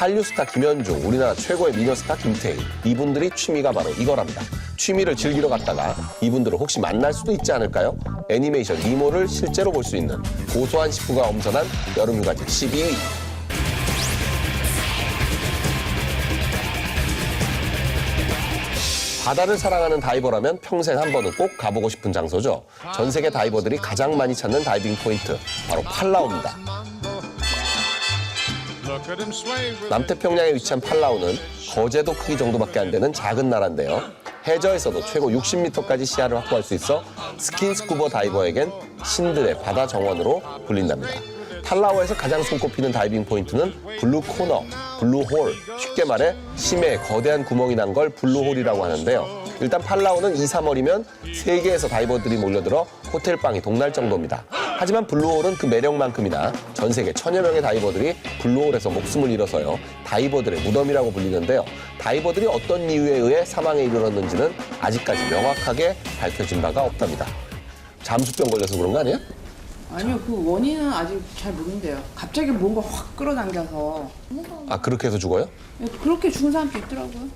한류 스타 김현중, 우리나라 최고의 미녀 스타 김태희. 이분들이 취미가 바로 이거랍니다. 취미를 즐기러 갔다가 이분들을 혹시 만날 수도 있지 않을까요? 애니메이션 니모를 실제로 볼 수 있는 고소한 식구가 엄선한 여름휴가지 12위. 바다를 사랑하는 다이버라면 평생 한 번은 꼭 가보고 싶은 장소죠. 전 세계 다이버들이 가장 많이 찾는 다이빙 포인트, 바로 팔라우입니다. 남태평양에 위치한 팔라우는 거제도 크기 정도밖에 안 되는 작은 나라인데요. 해저에서도 최고 60m까지 시야를 확보할 수 있어 스킨스쿠버 다이버에겐 신들의 바다 정원으로 불린답니다. 팔라우에서 가장 손꼽히는 다이빙 포인트는 블루 코너, 블루 홀. 쉽게 말해 심해에 거대한 구멍이 난 걸 블루 홀이라고 하는데요. 일단 팔라우는 2, 3월이면 세계에서 다이버들이 몰려들어 호텔방이 동날 정도입니다. 하지만 블루홀은 그 매력만큼이나 전 세계 천여 명의 다이버들이 블루홀에서 목숨을 잃어서요. 다이버들의 무덤이라고 불리는데요. 다이버들이 어떤 이유에 의해 사망에 이르렀는지는 아직까지 명확하게 밝혀진 바가 없답니다. 잠수병 걸려서 그런 거 아니에요? 아니요, 그 원인은 아직 잘 모른대요. 갑자기 뭔가 확 끌어당겨서 아 그렇게 해서 죽어요? 그렇게 죽은 사람도 있더라고요.